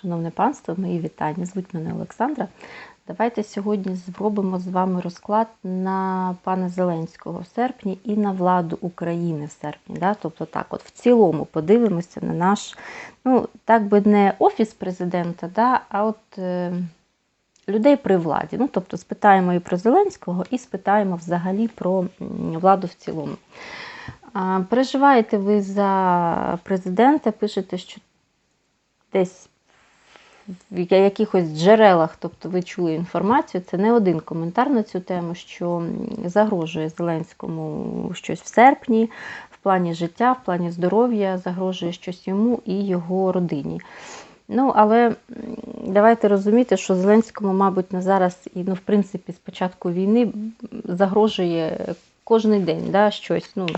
Шановне панство, мої вітання. Звуть мене Олександра. Давайте сьогодні зробимо з вами розклад на пана Зеленського в серпні і на владу України в серпні. Да? Тобто так, от в цілому подивимося на наш, ну, так би не офіс президента, да? а от е, людей при владі. Ну, тобто спитаємо і про Зеленського, і спитаємо взагалі про владу в цілому. Переживаєте ви за президента, пишете, що десь в якихось джерелах, тобто ви чули інформацію, це не один коментар на цю тему, що загрожує Зеленському щось в серпні, в плані життя, в плані здоров'я, загрожує щось йому і його родині. Ну, але давайте розуміти, що Зеленському, мабуть, на зараз і ну, в принципі, з початку війни загрожує кожен день да, щось. Ну,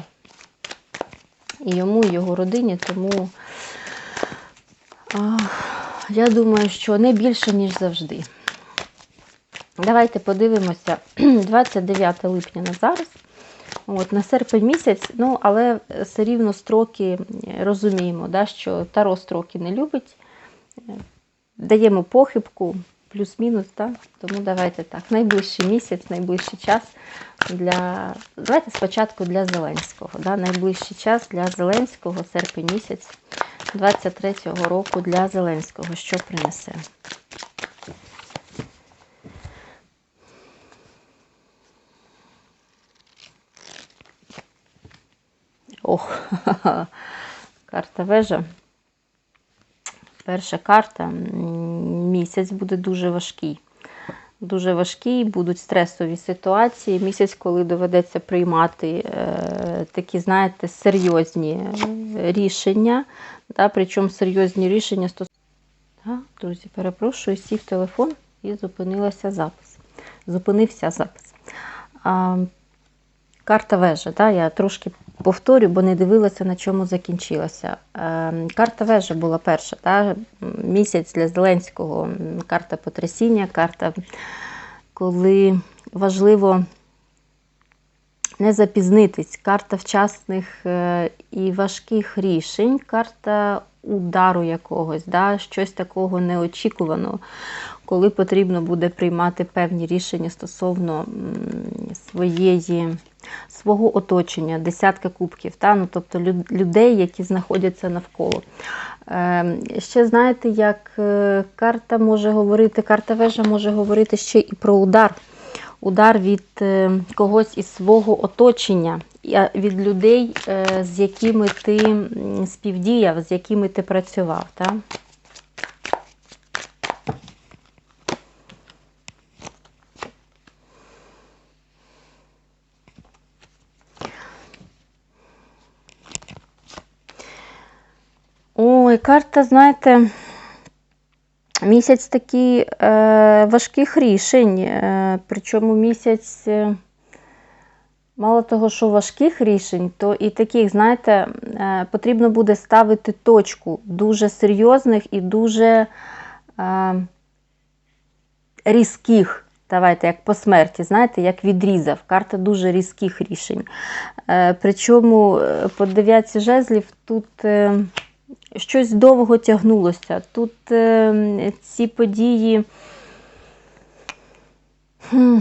і йому, і його родині, тому. А, я думаю, що не більше, ніж завжди. Давайте подивимося 29 липня на зараз. От, На серпень місяць, ну, але все рівно строки розуміємо, да, що Таро строки не любить. Даємо похибку, плюс-мінус, да? тому давайте так. Найближчий місяць, найближчий час для. Давайте спочатку для Зеленського. Да? Найближчий час для Зеленського, серпень місяць 23-го року для Зеленського. Що принесе? Ох, карта вежа. Перша карта. Місяць буде дуже важкий. Дуже важкий, будуть стресові ситуації. Місяць, коли доведеться приймати е, такі, знаєте, серйозні е, рішення. Да, причому серйозні рішення стосовно. Друзі, перепрошую, сів телефон і зупинилася запис. Зупинився запис. А, карта вежа. Да, я трошки повторю, бо не дивилася, на чому закінчилася. Е, карта вежа була перша. Да, місяць для Зеленського, карта потрясіння, карта, коли важливо не запізнитись, карта вчасних е, і важких рішень, карта удару якогось, да, щось такого неочікуваного, коли потрібно буде приймати певні рішення стосовно своєї, свого оточення, десятка кубків, та, ну, тобто людей, які знаходяться навколо. Е, ще знаєте, як е, карта може говорити, карта вежа може говорити ще і про удар. Удар від е, когось із свого оточення, від людей, е, з якими ти співдіяв, з якими ти працював. Та? Ой, карта, знаєте, місяць такий е, важких рішень. Е, причому місяць, е, мало того, що важких рішень, то і таких, знаєте, е, потрібно буде ставити точку дуже серйозних і дуже е, різких. Давайте, як по смерті, знаєте, як відрізав. Карта дуже різких рішень. Е, причому е, по дев'ятці жезлів тут. Е, щось довго тягнулося. Тут е, ці події, хм,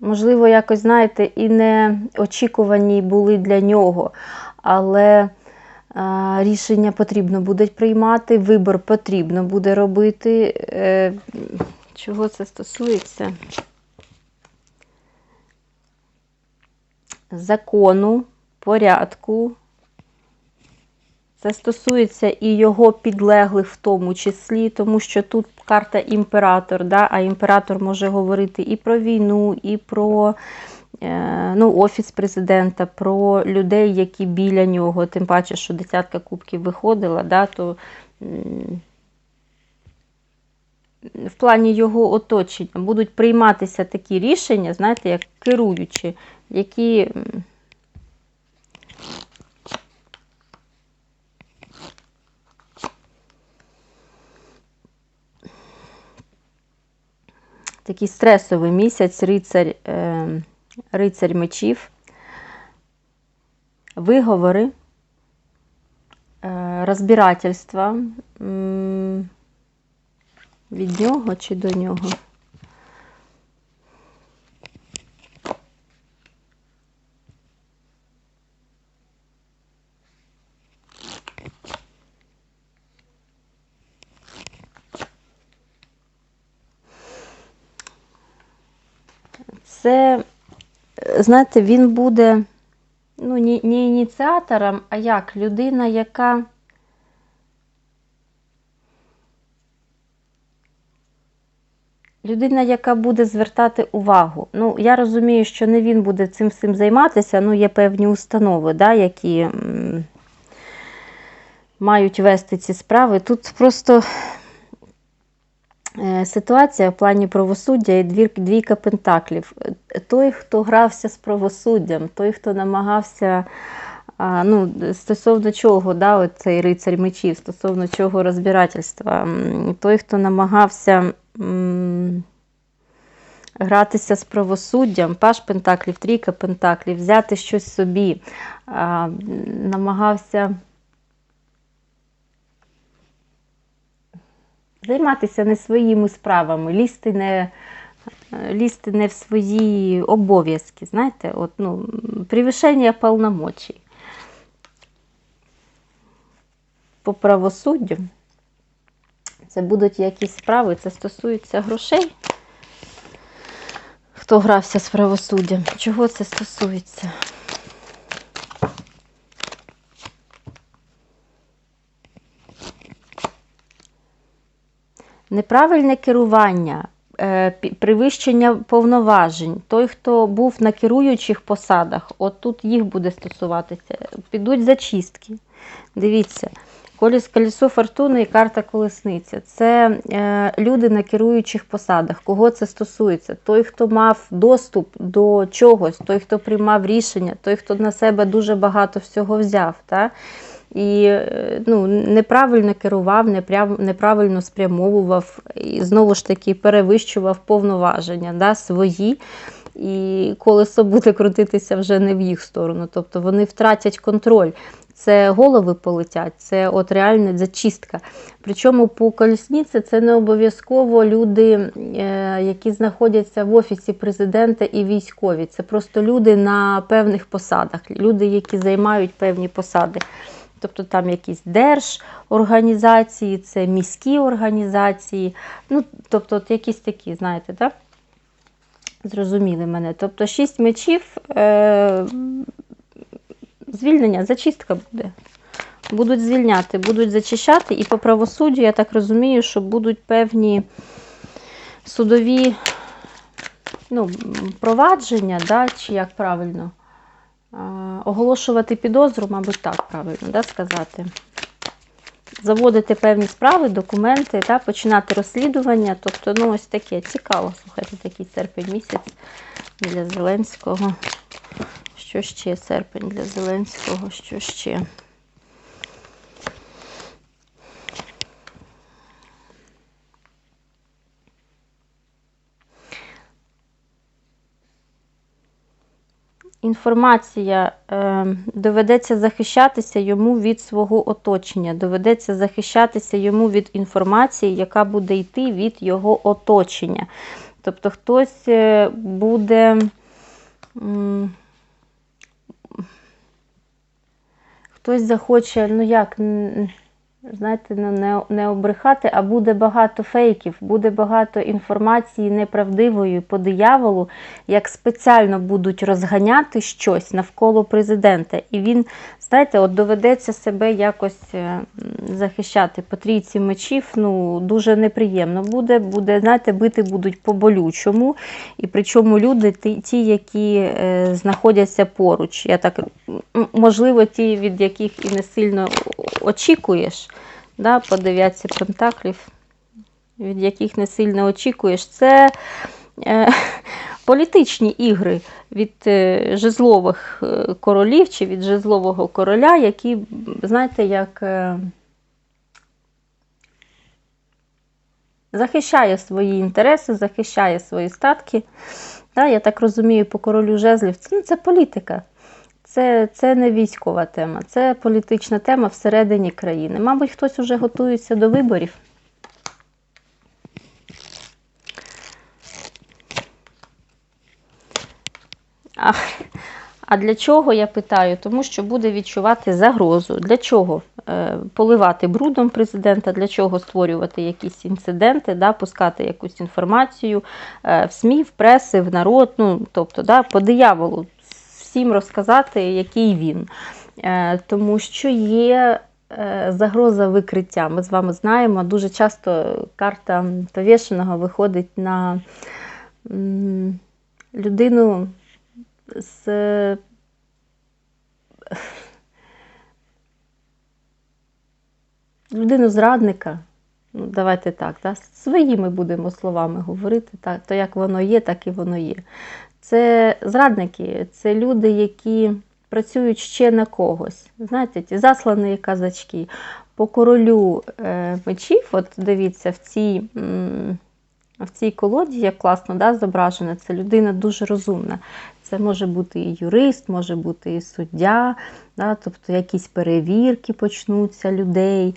можливо, якось, знаєте, і не очікувані були для нього, але е, рішення потрібно буде приймати, вибор потрібно буде робити. Е, чого це стосується? Закону, порядку. Це стосується і його підлеглих в тому числі, тому що тут карта імператор, да? а імператор може говорити і про війну, і про е, ну, офіс президента, про людей, які біля нього, тим паче, що десятка кубків виходила, да? то в плані його оточення будуть прийматися такі рішення, знаєте, як керуючі, які. Такий стресовий місяць, рицарь, е, рицарь мечів, виговори, е, розбирательства, від нього чи до нього. Це, е, знаєте, він буде ну, не, ініціатором, а як людина, яка. Людина, яка буде звертати увагу. Ну, я розумію, що не він буде цим всім займатися, ну, є певні установи, да, які мають вести ці справи. Тут просто ситуація в плані правосуддя і двійка пентаклів. Той, хто грався з правосуддям, той, хто намагався. А, ну, стосовно чого, да, цей рицарь мечів, стосовно чого розбирательства. Той, хто намагався м, гратися з правосуддям, паш пентаклів, трійка пентаклів, взяти щось собі, а, намагався займатися не своїми справами, лізти не, лізти не в свої обов'язки. Знаєте, от, ну, превишення повномочій. По правосуддю це будуть якісь справи, це стосується грошей. Хто грався з правосуддям? Чого це стосується? Неправильне керування, е, перевищення повноважень. Той, хто був на керуючих посадах, от тут їх буде стосуватися. Підуть зачистки. Дивіться, коліс колесо фортуни і карта колесниця. Це е, люди на керуючих посадах. Кого це стосується? Той, хто мав доступ до чогось, той, хто приймав рішення, той, хто на себе дуже багато всього взяв. Та? І е, ну, неправильно керував, неправильно спрямовував і знову ж таки перевищував повноваження да, свої. І колесо буде крутитися вже не в їх сторону. Тобто вони втратять контроль. Це голови полетять, це от реальна зачистка. Причому по колісниці це не обов'язково люди, е, які знаходяться в офісі президента і військові. Це просто люди на певних посадах, люди, які займають певні посади. Тобто там якісь держорганізації, це міські організації, ну, тобто от якісь такі, знаєте, так? Зрозуміли мене. Тобто шість мечів, е- звільнення, зачистка буде. Будуть звільняти, будуть зачищати, і по правосуддю, я так розумію, що будуть певні судові ну, провадження, да, чи як правильно, оголошувати підозру, мабуть, так правильно да, сказати. Заводити певні справи, документи, та, починати розслідування. Тобто, ну, ось таке цікаво, слухайте, такий серпень місяць для Зеленського. Що ще серпень для Зеленського? Що ще? Інформація е, доведеться захищатися йому від свого оточення, доведеться захищатися йому від інформації, яка буде йти від його оточення. Тобто хтось е, буде. Хтось захоче, ну як, знаєте, не, не обрехати, а буде багато фейків, буде багато інформації неправдивої по дияволу, як спеціально будуть розганяти щось навколо президента. І він, знаєте, от доведеться себе якось е, захищати. По трійці мечів ну, дуже неприємно буде, буде, знаєте, бити будуть по болючому. І причому люди, ті, ті які е, знаходяться поруч, я так, можливо, ті, від яких і не сильно очікуєш, да, по дев'ятці пентаклів, від яких не сильно очікуєш, це е, політичні ігри від е, жезлових е, королів чи від жезлового короля, які, знаєте, як. Е, захищає свої інтереси, захищає свої статки. Да, я так розумію, по королю жезлів це, ну, це політика. Це, це не військова тема, це політична тема всередині країни. Мабуть, хтось уже готується до виборів. А, а для чого я питаю? Тому що буде відчувати загрозу. Для чого е, поливати брудом президента, для чого створювати якісь інциденти, да, пускати якусь інформацію е, в СМІ, в преси, в народ. Ну, тобто, да, по дияволу всім розказати, який він. Е, тому що є е, загроза викриття. Ми з вами знаємо, дуже часто карта повішеного виходить на людину з людину зрадника. Ну, давайте так, да? своїми будемо словами говорити, так, то як воно є, так і воно є. Це зрадники, це люди, які працюють ще на когось. Знаєте, ті заслані казачки. По королю е, мечів, от дивіться, в цій, в цій колоді, як класно да, зображена, це людина дуже розумна. Це може бути і юрист, може бути і суддя, да, тобто якісь перевірки почнуться людей,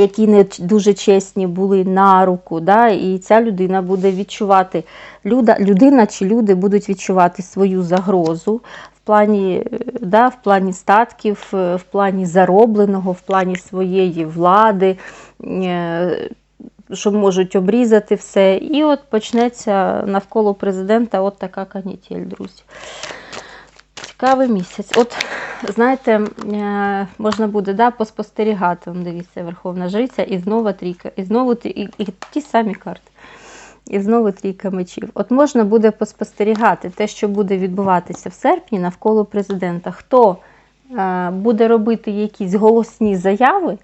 які не дуже чесні були на руку. Да, і ця людина буде відчувати, люда, людина чи люди будуть відчувати свою загрозу в плані, е, да, в плані статків, е, в плані заробленого, в плані своєї влади. е, що можуть обрізати все. І от почнеться навколо президента от така канітель, друзі. Цікавий місяць. От, знаєте, е, можна буде да, поспостерігати. Дивіться, Верховна Жриця, і знову трійка, і знову і, і ті самі карти. І знову трійка мечів. От можна буде поспостерігати те, що буде відбуватися в серпні навколо президента. Хто е, буде робити якісь голосні заяви,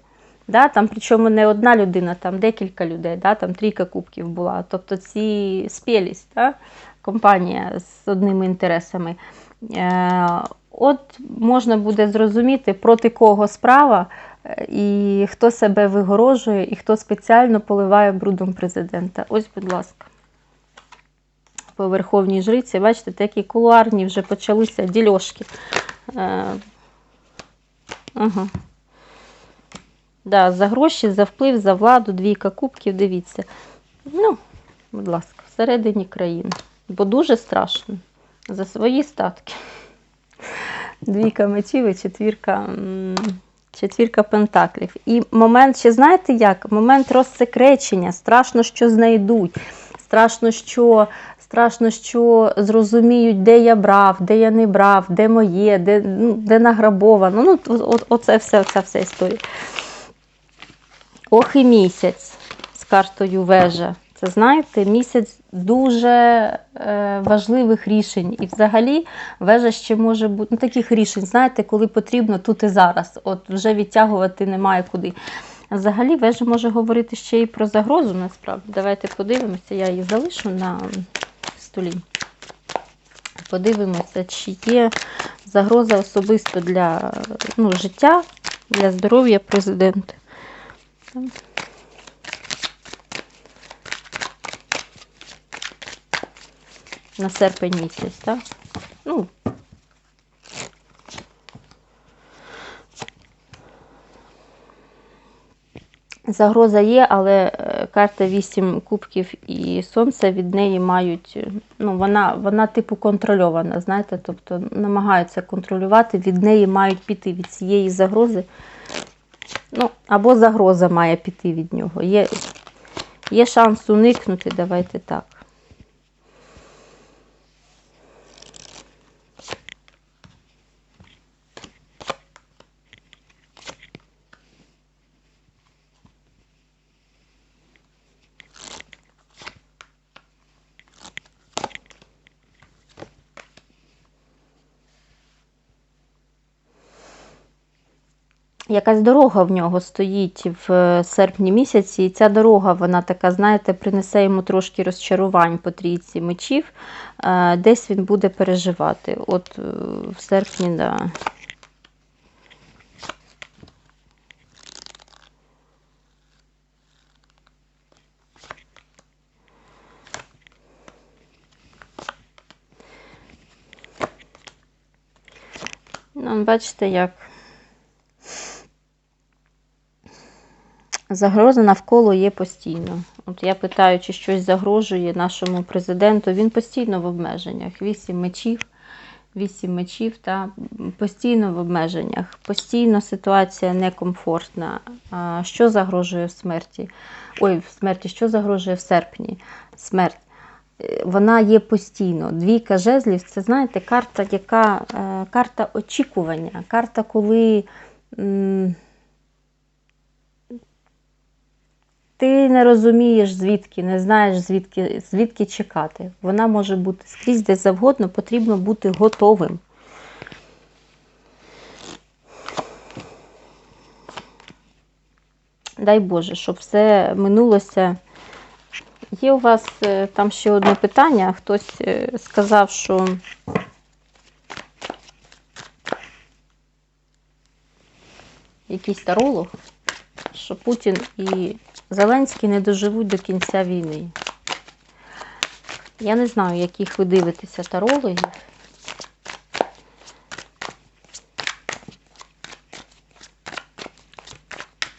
Да, там, причому не одна людина, там декілька людей, да, там трійка кубків була. Тобто ці спілість, да, компанія з одними інтересами. Е, от можна буде зрозуміти, проти кого справа, е, і хто себе вигорожує, і хто спеціально поливає брудом президента. Ось, будь ласка. По Верховній Жриці, бачите, такі кулуарні вже почалися дільошки. Е, ага. Да, за гроші, за вплив, за владу, двійка кубків, дивіться. Ну, будь ласка, всередині країни. Бо дуже страшно. За свої статки. Двійка мечів і четвірка, четвірка пентаклів. І момент, ще знаєте як? Момент розсекречення. Страшно, що знайдуть. Страшно, що. Страшно, що зрозуміють, де я брав, де я не брав, де моє, де, ну, де награбовано. Ну, оце все, ця вся історія. Ох і місяць з картою вежа. Це знаєте, місяць дуже е, важливих рішень. І взагалі вежа ще може бути ну, таких рішень, знаєте, коли потрібно тут і зараз. От вже відтягувати немає куди. Взагалі вежа може говорити ще і про загрозу, насправді. Давайте подивимося, я її залишу на столі. Подивимося, чи є загроза особисто для ну, життя, для здоров'я президента. На серпень місяць, так? Ну, загроза є, але е, карта 8 кубків і сонце від неї мають, е, ну, вона, вона типу контрольована, знаєте, тобто намагаються контролювати, від неї мають піти від цієї загрози. Ну, або загроза має піти від нього. Є, є шанс уникнути, давайте так. Якась дорога в нього стоїть в е, серпні місяці, і ця дорога, вона така, знаєте, принесе йому трошки розчарувань по трійці мечів. Е, Десь він буде переживати. От е, в серпні, да. Ну, бачите, як загроза навколо є постійно. От я питаю, чи щось загрожує нашому президенту. Він постійно в обмеженнях. Вісім мечів, вісім мечів, та постійно в обмеженнях. Постійно ситуація некомфортна. Що загрожує в смерті? Ой, в смерті, що загрожує в серпні? Смерть. Е, Вона є постійно. Двійка жезлів це, знаєте, карта, яка е, карта очікування, карта, коли. м, ти не розумієш, звідки, не знаєш, звідки, звідки чекати. Вона може бути скрізь де завгодно, потрібно бути готовим. Дай Боже, щоб все минулося. Є у вас е, там ще одне питання. Хтось е, сказав, що якийсь таролог, що Путін і Зеленський не доживуть до кінця війни. Я не знаю, яких ви дивитеся тарологів.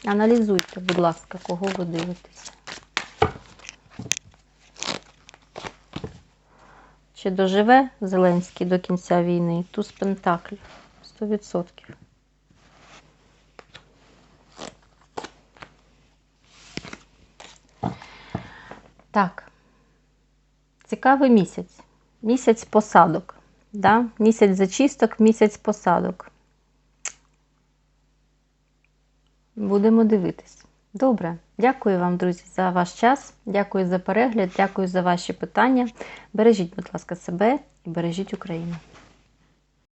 Аналізуйте, будь ласка, кого ви дивитеся. Чи доживе Зеленський до кінця війни? Туз Пентаклів. 100%. Так. Цікавий місяць. Місяць посадок. Да? Місяць зачисток, місяць посадок. Будемо дивитись. Добре. Дякую вам, друзі, за ваш час. Дякую за перегляд, дякую за ваші питання. Бережіть, будь ласка, себе і бережіть Україну.